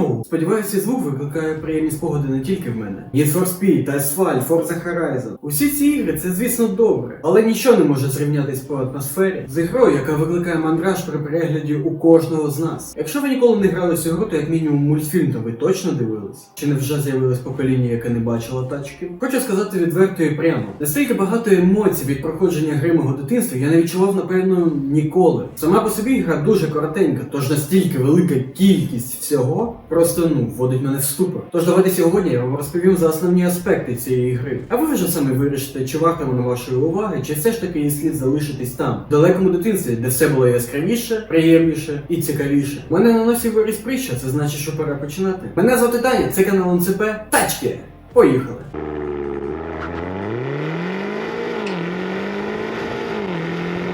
Йоу! Сподіваюся, звук викликає приємні спогади не тільки в мене. Need for Speed, Asphalt, Forza Horizon. Усі ці ігри це, звісно, добре, але нічого не може зрівнятись по атмосфері з ігрою, яка викликає мандраж при перегляді у кожного з нас. Якщо ви ніколи не грали цю гру, то як мінімум мультфільм, то ви точно дивились? Чи не вже з'явилось покоління, яке не бачило тачки? Хочу сказати відверто і прямо. Настільки багато емоцій від проходження гри мого дитинства я не відчував, напевно, ніколи. Сама по собі гра дуже коротенька, тож настільки велика кількість всього просто ну вводить мене в ступор. Тож давайте сьогодні я вам розповім за основні аспекти цієї гри. А ви вже самі вирішите, чи варто воно вашої уваги, чи все ж таки є слід залишитись там, в далекому дитинстві, де все було яскравіше, приємніше і цікавіше. Мене на носі виріс прища, це значить, що пора починати. Мене звати Даня, це канал НЦП. Тачки! Поїхали!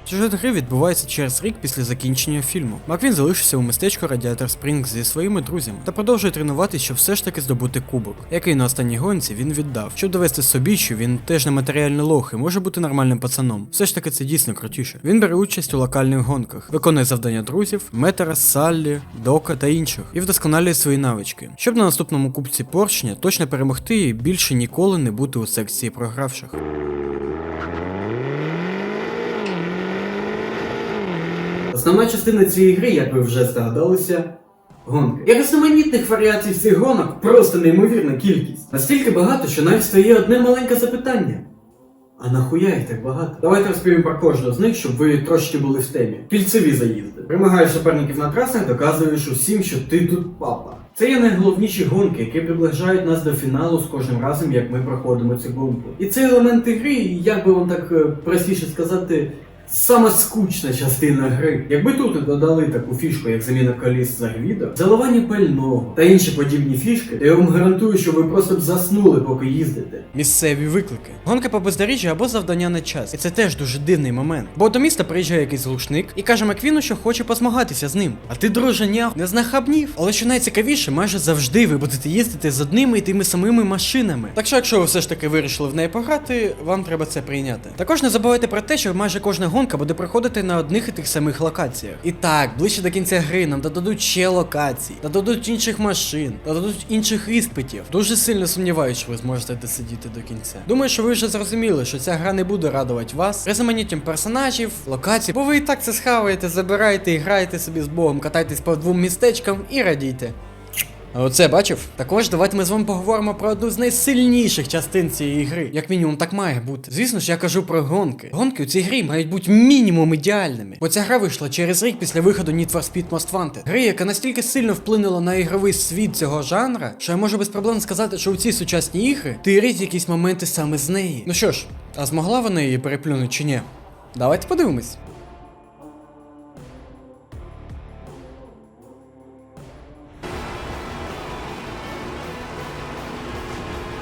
Сюжет гри відбувається через рік після закінчення фільму. Маквін залишився у містечку Радіатор Спрінг зі своїми друзями та продовжує тренуватися, щоб все ж таки здобути кубок, який на останній гонці він віддав, щоб довести собі, що він теж не матеріальний лох і може бути нормальним пацаном. Все ж таки це дійсно крутіше. Він бере участь у локальних гонках, виконує завдання друзів, метера, Саллі, Дока та інших, і вдосконалює свої навички, щоб на наступному кубці поршня точно перемогти і більше ніколи не бути у секції програвших. Основна частина цієї гри, як ви вже здогадалися, гонки. Як різноманітних варіацій цих гонок просто неймовірна кількість. Настільки багато, що навіть стає одне маленьке запитання. А нахуя їх так багато? Давайте розповім про кожного з них, щоб ви трошки були в темі. Кільцеві заїзди. Примагаєш суперників на трасах, доказуєш усім, що ти тут папа. Це є найголовніші гонки, які приближають нас до фіналу з кожним разом, як ми проходимо цю гонку. І це елементи гри, як би вам так е, простіше сказати, Сама скучна частина гри. Якби тут додали таку фішку, як заміна коліс за гвідо, заливання пального та інші подібні фішки, то я вам гарантую, що ви просто б заснули, поки їздите. Місцеві виклики. Гонка по бездоріжжю або завдання на час. І це теж дуже дивний момент. Бо до міста приїжджає якийсь глушник і каже Маквіну, що хоче позмагатися з ним. А ти, друже, нях, не знахабнів. Але що найцікавіше, майже завжди ви будете їздити з одними і тими самими машинами. Так що, якщо ви все ж таки вирішили в неї пограти, вам треба це прийняти. Також не забувайте про те, що майже кожна гонка буде проходити на одних і тих самих локаціях. І так, ближче до кінця гри нам додадуть ще локацій, додадуть інших машин, додадуть інших іспитів. Дуже сильно сумніваюся, що ви зможете досидіти до кінця. Думаю, що ви вже зрозуміли, що ця гра не буде радувати вас різноманіттям персонажів, локацій, бо ви і так це схаваєте, забираєте і граєте собі з Богом, катайтесь по двом містечкам і радійте. Оце бачив? Також давайте ми з вами поговоримо про одну з найсильніших частин цієї гри. Як мінімум, так має бути. Звісно ж, я кажу про гонки. Гонки у цій грі мають бути мінімум ідеальними. Бо ця гра вийшла через рік після виходу Need for Speed Most Wanted. Гри, яка настільки сильно вплинула на ігровий світ цього жанра, що я можу без проблем сказати, що у ці сучасні ігри тирять якісь моменти саме з неї. Ну що ж, а змогла вона її переплюнути чи ні? Давайте подивимось.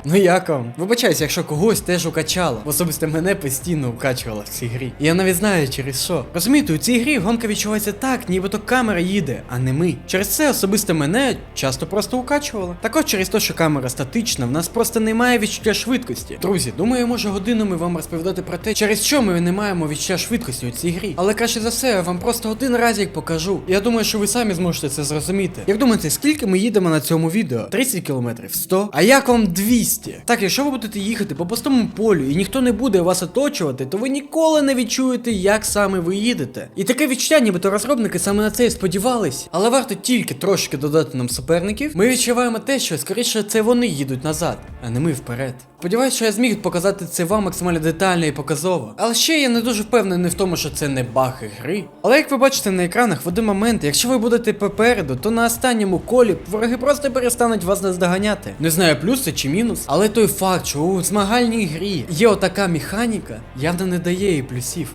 Ну як вам? Вибачаюсь, якщо когось теж укачало. Особисто мене постійно укачувало в цій грі. І я навіть знаю через що. Розумієте, у цій грі гонка відчувається так, нібито камера їде, а не ми. Через це особисто мене часто просто укачувало. Також через те, що камера статична, в нас просто немає відчуття швидкості. Друзі, думаю, я можу годинами вам розповідати про те, через що ми не маємо відчуття швидкості у цій грі. Але краще за все, я вам просто один разик покажу. Я думаю, що ви самі зможете це зрозуміти. Як думаєте, скільки ми їдемо на цьому відео? 30 кілометрів? 100? А як вам 200? Так, якщо ви будете їхати по пустому полю і ніхто не буде вас оточувати, то ви ніколи не відчуєте, як саме ви їдете. І таке відчуття, нібито розробники саме на це і сподівались. Але варто тільки трошки додати нам суперників, ми відчуваємо те, що скоріше це вони їдуть назад, а не ми вперед. Сподіваюсь, що я зміг показати це вам максимально детально і показово. Але ще я не дуже впевнений в тому, що це не баг гри. Але як ви бачите на екранах, в один момент, якщо ви будете попереду, то на останньому колі вороги просто перестануть вас наздоганяти. Не знаю, плюс це чи мінус, але той факт, що у змагальній грі є отака механіка, явно не дає їй плюсів.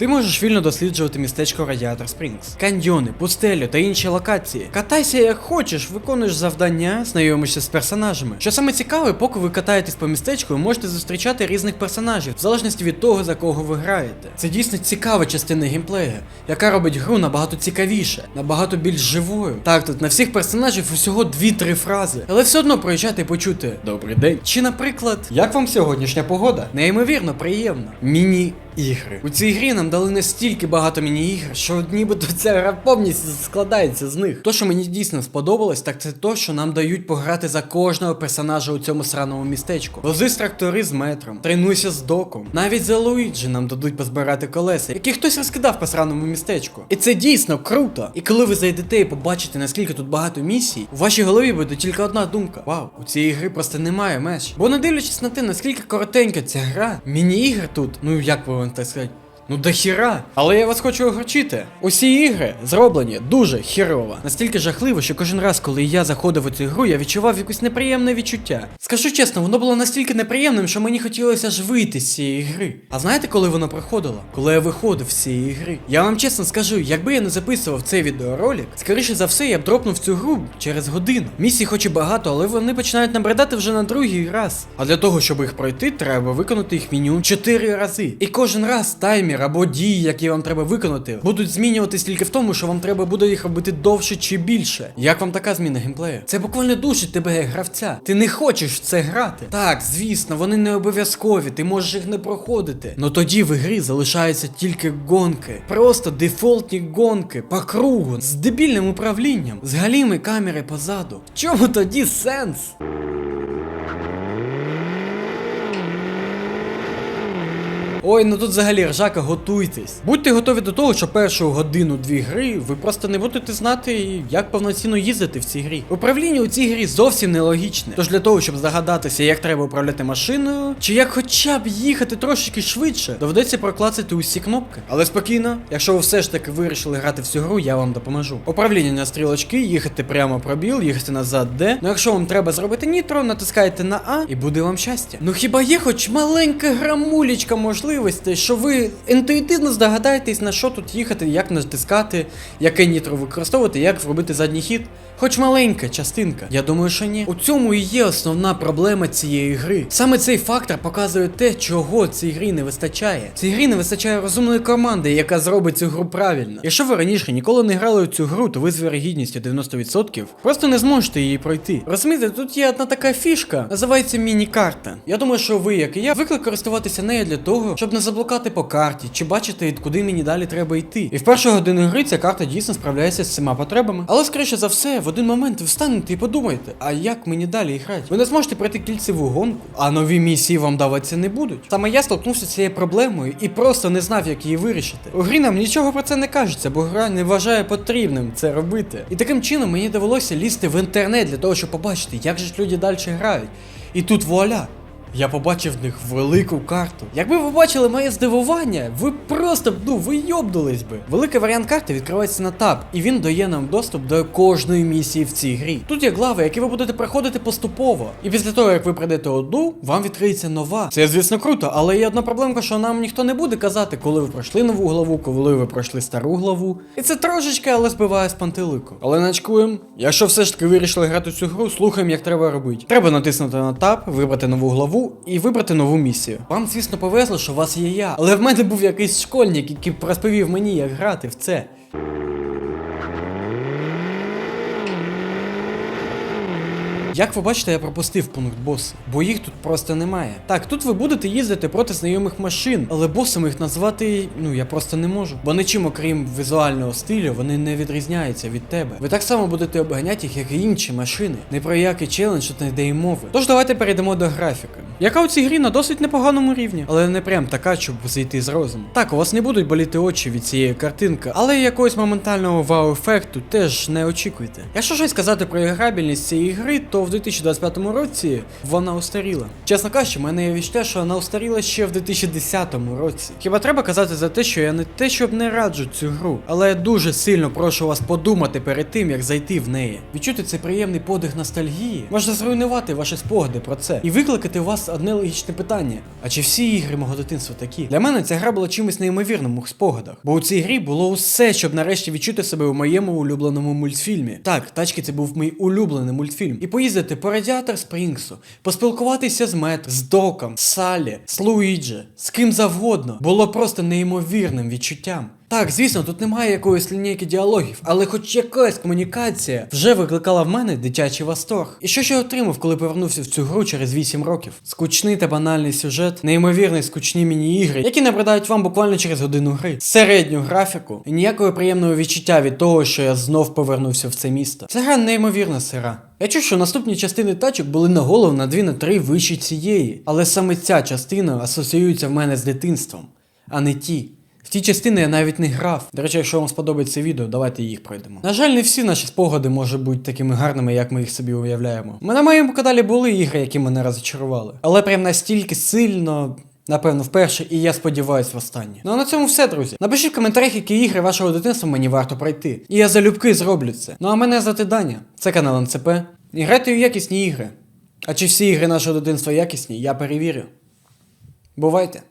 Ти можеш вільно досліджувати містечко Радіатор Спрінгс, каньйони, пустелю та інші локації. Катайся як хочеш, виконуєш завдання, знайомишся з персонажами. Що саме цікаве, поки ви катаєтесь по містечку, ви можете зустрічати різних персонажів, в залежності від того, за кого ви граєте. Це дійсно цікава частина геймплею, яка робить гру набагато цікавіше, набагато більш живою. Так, тут на всіх персонажів усього 2-3 фрази, але все одно проїжджати і почути Добрий день. Чи, наприклад, як вам сьогоднішня погода? Неймовірно приємно. Міні ігри. У цій грі нам дали настільки багато міні-ігр, що нібито ця гра повністю складається з них. То, що мені дійсно сподобалось, так це то, що нам дають пограти за кожного персонажа у цьому сраному містечку. Вози з трактори з метром, тренуйся з доком. Навіть за Луїджі нам дадуть позбирати колеса, які хтось розкидав по сраному містечку. І це дійсно круто. І коли ви зайдете і побачите, наскільки тут багато місій, у вашій голові буде тільки одна думка: Вау, у цієї гри просто немає меж. Бо не дивлячись на те, наскільки коротенька ця гра, міні-ігр тут, ну як би вам так сказати. Ну до хіра. Але я вас хочу огорчити. Усі ігри зроблені дуже хірово. Настільки жахливо, що кожен раз, коли я заходив у цю гру, я відчував якесь неприємне відчуття. Скажу чесно, воно було настільки неприємним, що мені хотілося аж вийти з цієї гри. А знаєте, коли воно проходило? Коли я виходив з цієї гри. Я вам чесно скажу, якби я не записував цей відеоролик, скоріше за все, я б дропнув цю гру через годину. Місій хоч і багато, але вони починають набридати вже на другий раз. А для того, щоб їх пройти, треба виконати їх мінімум 4 рази. І кожен раз таймер або дії, які вам треба виконати, будуть змінюватись тільки в тому, що вам треба буде їх робити довше чи більше. Як вам така зміна геймплею? Це буквально душить тебе як гравця. Ти не хочеш в це грати. Так, звісно, вони не обов'язкові, ти можеш їх не проходити. Но тоді в ігрі залишаються тільки гонки. Просто дефолтні гонки по кругу з дебільним управлінням, з галіми камери позаду. В чому тоді сенс? Ой, ну тут взагалі ржака, готуйтесь. Будьте готові до того, що першу годину-дві гри ви просто не будете знати, як повноцінно їздити в цій грі. Управління у цій грі зовсім нелогічне. Тож для того, щоб здогадатися, як треба управляти машиною, чи як хоча б їхати трошки швидше, доведеться проклацати усі кнопки. Але спокійно, якщо ви все ж таки вирішили грати в цю гру, я вам допоможу. Управління на стрілочки, їхати прямо пробіл, їхати назад Д. Ну якщо вам треба зробити нітро, натискаєте на А і буде вам щастя. Ну хіба є хоч маленька грамулечка можливості, що ви інтуїтивно здогадаєтесь, на що тут їхати, як натискати, яке нітро використовувати, як робити задній хід. Хоч маленька частинка. Я думаю, що ні. У цьому і є основна проблема цієї гри. Саме цей фактор показує те, чого цій грі не вистачає. Цій грі не вистачає розумної команди, яка зробить цю гру правильно. Якщо ви раніше ніколи не грали у цю гру, то ви з вірогідністю 90% просто не зможете її пройти. Розумієте, тут є одна така фішка, називається міні-карта. Я думаю, що ви, як і я, звикли користуватися нею для того, щоб не заблукати по карті, чи бачити, куди мені далі треба йти. І в першу годину гри ця карта дійсно справляється з цими потребами. Але скоріше за все, в один момент ви встанете і подумаєте, а як мені далі грати? Ви не зможете пройти кільцеву гонку, а нові місії вам даватися не будуть. Саме я столкнувся з цією проблемою і просто не знав, як її вирішити. У грі нам нічого про це не кажеться, бо гра не вважає потрібним це робити. І таким чином мені довелося лізти в інтернет для того, щоб побачити, як же ж люди далі грають. І тут вуаля. Я побачив в них велику карту. Якби ви бачили моє здивування, ви просто б ну ви йобнулись би. Великий варіант карти відкривається на таб, і він дає нам доступ до кожної місії в цій грі. Тут є глави, які ви будете проходити поступово. І після того, як ви пройдете одну, вам відкриється нова. Це звісно круто, але є одна проблемка, що нам ніхто не буде казати, коли ви пройшли нову главу, коли ви пройшли стару главу. І це трошечки, але збиває з пантелику. Але не очкуємо. Якщо все ж таки вирішили грати цю гру, слухаємо, як треба робити. Треба натиснути на таб, вибрати нову главу і вибрати нову місію. Вам, звісно, повезло, що у вас є я, але в мене був якийсь школьник, який розповів мені, як грати в це. Як ви бачите, я пропустив пункт боси, бо їх тут просто немає. Так, тут ви будете їздити проти знайомих машин, але босами їх назвати, ну я просто не можу. Бо нічим, окрім візуального стилю, вони не відрізняються від тебе. Ви так само будете обганяти їх, як і інші машини. Не про який челендж не йде й мови. Тож давайте перейдемо до графіки, яка у цій грі на досить непоганому рівні, але не прям така, щоб зайти з розуму. Так, у вас не будуть боліти очі від цієї картинки, але якогось моментального вау-ефекту теж не очікуйте. Якщо щось сказати про іграбільність цієї гри, то в 2025 році вона устаріла. Чесно кажучи, в мене є відчуття, що вона устаріла ще в 2010 році. Хіба треба казати за те, що я не те, щоб не раджу цю гру, але я дуже сильно прошу вас подумати перед тим, як зайти в неї. Відчути цей приємний подих ностальгії може зруйнувати ваші спогади про це і викликати у вас одне логічне питання: а чи всі ігри мого дитинства такі? Для мене ця гра була чимось неймовірним у спогадах, бо у цій грі було усе, щоб нарешті відчути себе у моєму улюбленому мультфільмі. Так, тачки це був мій улюблений мультфільм. І поїздити по радіатор Спрінгсу, поспілкуватися з Мет, з Доком, з Салі, з Луїджі, з ким завгодно, було просто неймовірним відчуттям. Так, звісно, тут немає якоїсь лінійки діалогів, але хоч якась комунікація вже викликала в мене дитячий восторг. І що ж я отримав, коли повернувся в цю гру через 8 років? Скучний та банальний сюжет, неймовірний скучні міні-ігри, які набридають вам буквально через годину гри, середню графіку і ніякого приємного відчуття від того, що я знов повернувся в це місто. Ця гра неймовірна сира. Я чув, що наступні частини тачок були на голову на 2 на 3 вище цієї, але саме ця частина асоціюється в мене з дитинством, а не ті. В ті частини я навіть не грав. До речі, якщо вам сподобається відео, давайте їх пройдемо. На жаль, не всі наші спогади можуть бути такими гарними, як ми їх собі уявляємо. Ми на моєму каналі були ігри, які мене розчарували. Але прям настільки сильно. Напевно, вперше, і я сподіваюсь, востаннє. Ну а на цьому все, друзі. Напишіть в коментарях, які ігри вашого дитинства мені варто пройти. І я залюбки зроблю це. Ну а мене звати Даня. Це канал НЦП. І грайте у якісні ігри. А чи всі ігри нашого дитинства якісні, я перевірю. Бувайте!